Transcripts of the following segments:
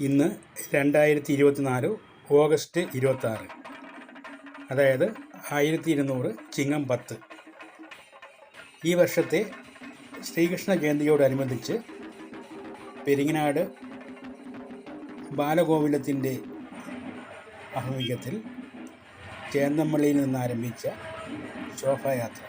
ഇന്ന് രണ്ടായിരത്തി ഇരുപത്തിനാല് ഓഗസ്റ്റ് ഇരുപത്താറ് അതായത് ആയിരത്തി ഇരുന്നൂറ് ചിങ്ങം പത്ത്. ഈ വർഷത്തെ ശ്രീകൃഷ്ണ ജയന്തിയോടനുബന്ധിച്ച് പെരിങ്ങനാട് ബാലഗോകുലത്തിന്റെ ആഭിമുഖ്യത്തിൽ ചേന്നമ്പള്ളിയിൽ നിന്നാരംഭിച്ച ശോഭായാത്ര.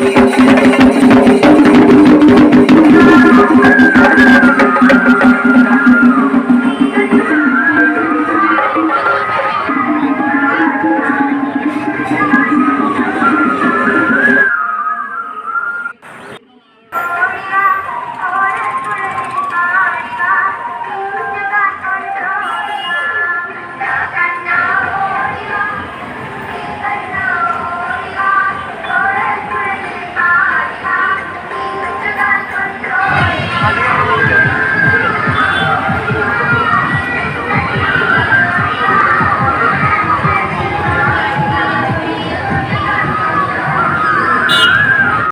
Gracias.